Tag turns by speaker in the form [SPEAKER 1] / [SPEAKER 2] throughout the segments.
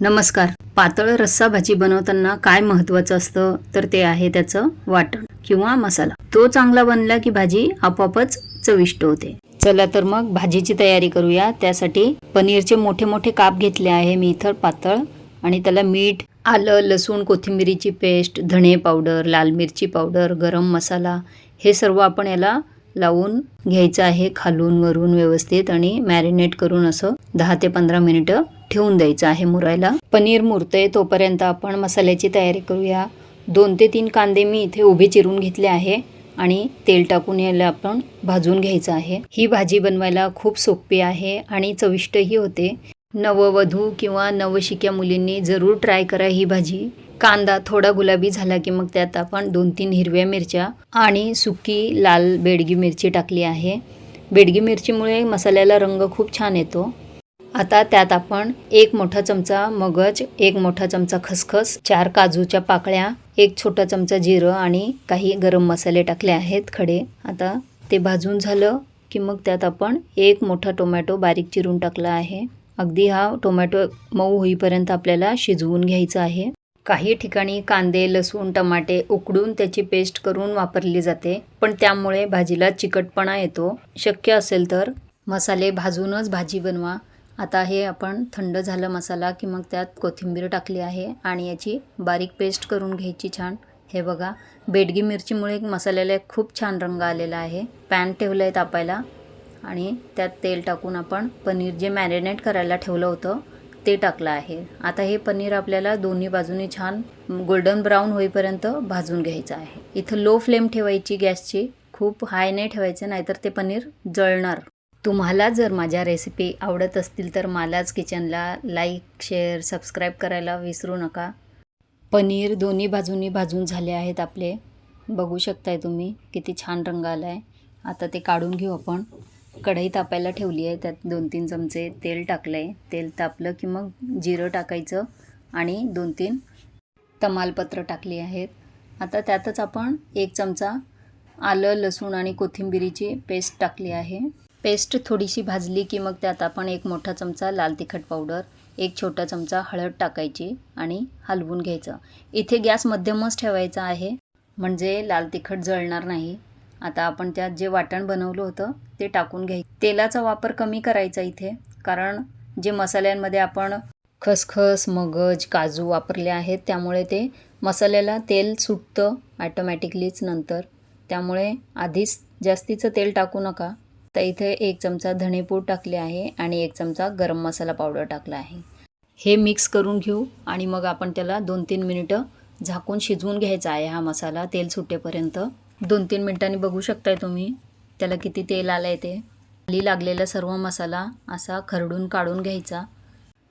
[SPEAKER 1] नमस्कार. पातळ रस्सा भाजी बनवताना काय महत्वाचं असतं? तर ते आहे त्याचं वाटण किंवा मसाला. तो चांगला बनला की भाजी आपोआपच चविष्ट होते. चला तर मग भाजीची तयारी करूया. त्यासाठी पनीरचे मोठे मोठे काप घेतले आहे मी इथं पातळ आणि त्याला मीठ आलं लसूण कोथिंबिरीची पेस्ट धणे पावडर लाल मिरची पावडर गरम मसाला हे सर्व आपण याला लावून घ्यायचं आहे खालून वरून व्यवस्थित आणि मॅरिनेट करून असं दहा ते पंधरा मिनिटं ठेवून द्यायचं आहे मुरायला. पनीर मुरतंय तोपर्यंत आपण मसाल्याची तयारी करूया. दोन ते तीन कांदे मी इथे उभे चिरून घेतले आहे आणि तेल टाकून याला आपण भाजून घ्यायचं आहे. ही भाजी बनवायला खूप सोपी आहे आणि चविष्टही होते. नववधू किंवा नवशिक्या मुलींनी जरूर ट्राय करा ही भाजी. कांदा थोडा गुलाबी झाला की मग त्यात आपण दोन तीन हिरव्या मिरच्या आणि सुकी लाल बेडगी मिरची टाकली आहे. बेडगी मिरचीमुळे मसाल्याला रंग खूप छान येतो. आता त्यात आपण एक मोठा चमचा मगज एक मोठा चमचा खसखस चार काजूच्या पाकळ्या एक छोटा चमचा जिरं आणि काही गरम मसाले टाकले आहेत खडे. आता ते भाजून झालं की मग त्यात आपण एक मोठा टोमॅटो बारीक चिरून टाकला आहे. अगदी हा टोमॅटो मऊ होईपर्यंत आपल्याला शिजवून घ्यायचा आहे. काही ठिकाणी कांदे लसूण टमाटे उकडून त्याची पेस्ट करून वापरली जाते पण त्यामुळे भाजीला चिकटपणा येतो. शक्य असेल तर मसाले भाजूनच भाजी बनवा. आता हे आपण थंड झालं मसाला की मग त्यात कोथिंबीर टाकली आहे आणि याची बारीक पेस्ट करून घ्यायची छान. हे बघा बेडगी मिरचीमुळे मसाल्याला एक खूप छान रंग आलेला आहे. पॅन ठेवलं आहे तापायला आणि त्यात तेल टाकून आपण पनीर जे मॅरिनेट करायला ठेवलं होतं ते टाकलं आहे. आता हे पनीर आपल्याला दोन्ही बाजूनी छान गोल्डन ब्राऊन होईपर्यंत भाजून घ्यायचं आहे. इथं लो फ्लेम ठेवायची गॅसची खूप हाय नाही ठेवायचं नाहीतर ते पनीर जळणार. तुम्हाला जर माझ्या रेसिपी आवडत असतील तर मलाच किचनला लाईक शेअर सबस्क्राईब करायला विसरू नका. पनीर दोन्ही बाजूनी भाजून झाले आहेत आपले. बघू शकताय तुम्ही किती छान रंग आला आहे आता ते काढून घेऊ आपण. कढई तापायला ठेवली आहे त्यात दोन तीन चमचे तेल टाकलं आहे तेल तापलं की मग जिरं टाकायचं आणि दोन तीन तमालपत्र टाकली आहेत. आता त्यातच आपण एक चमचा आलं लसूण आणि कोथिंबिरीची पेस्ट टाकली आहे. पेस्ट थोडीशी भाजली की मग त्यात आपण एक मोठा चमचा लाल तिखट पावडर एक छोटा चमचा हळद टाकायची आणि हलवून घ्यायचं. इथे गॅस मध्यमच ठेवायचा आहे म्हणजे लाल तिखट जळणार नाही. आता आपण त्यात जे वाटण बनवलं होतं ते टाकून घ्याय तेलाचा वापर कमी करायचा इथे कारण जे मसाल्यांमध्ये आपण खसखस मगज काजू वापरले आहेत त्यामुळे ते मसाल्याला तेल सुटतं ॲटोमॅटिकलीच नंतर. त्यामुळे आधीच जास्तीचं तेल टाकू नका. तर इथे एक चमचा धणेपूड टाकले आहे आणि एक चमचा गरम मसाला पावडर टाकला आहे. हे मिक्स करून घेऊ आणि मग आपण त्याला दोन तीन मिनिटं झाकून शिजवून घ्यायचा आहे हा मसाला. तेल सुटेपर्यंत. दोन तीन मिनिटांनी बघू शकताय तुम्ही त्याला किती तेल आलं आहे ते. खाली लागलेला सर्व मसाला असा खरडून काढून घ्यायचा.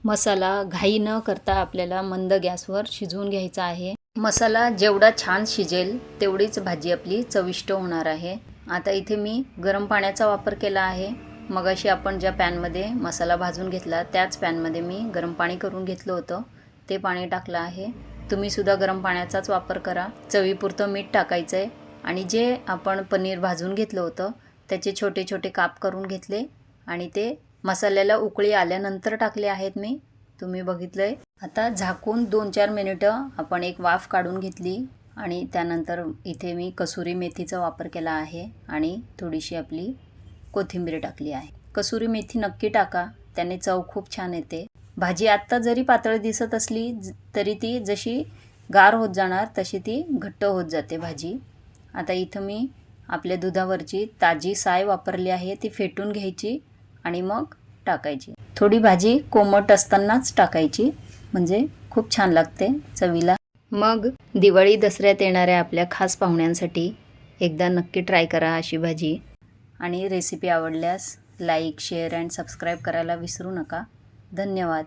[SPEAKER 1] मसाला घाई न करता आपल्याला मंद गॅसवर शिजवून घ्यायचा आहे. मसाला जेवढा छान शिजेल तेवढीच भाजी आपली चविष्ट होणार आहे. आता इथे मी गरम पाण्याचा वापर केला आहे. मगाशी आपण ज्या पॅनमध्ये मसाला भाजून घेतला त्याच पॅनमध्ये मी गरम पाणी करून घेतलं होतं. ते पाणी टाकलं आहे. तुम्हीसुद्धा गरम पाण्याचाच वापर करा. चवीपुरतं मीठ टाकायचं आहे आणि जे आपण पनीर भाजून घेतलं होतं त्याचे छोटे छोटे काप करून घेतले. आणि ते मसाल्याला उकळी आल्यानंतर टाकले आहेत मी. तुम्ही बघितलं आहे आता झाकून दोन चार मिनिटं आपण एक वाफ काढून घेतली. आणि त्यानंतर इथे मी कसुरी मेथीचा वापर केला आहे आणि थोडीशी आपली कोथिंबीर टाकली आहे. कसुरी मेथी नक्की टाका त्याने चव खूप छान येते. भाजी आत्ता जरी पातळ दिसत असली तरी ती जशी गार होत जाणार तशी ती घट्ट होत जाते भाजी. आता इथं मी आपल्या दुधावरची ताजी साय वापरली आहे ती फेटून घ्यायची आणि मग टाकायची. थोडी भाजी कोमट असतानाच टाकायची म्हणजे खूप छान लागते चवीला. मग दिवाळी दसऱ्यात येणाऱ्या आपल्या खास पाहुण्यांसाठी एकदा नक्की ट्राय करा अशी भाजी. आणि रेसिपी आवडल्यास लाईक शेअर अँड सबस्क्राईब करायला विसरू नका. धन्यवाद.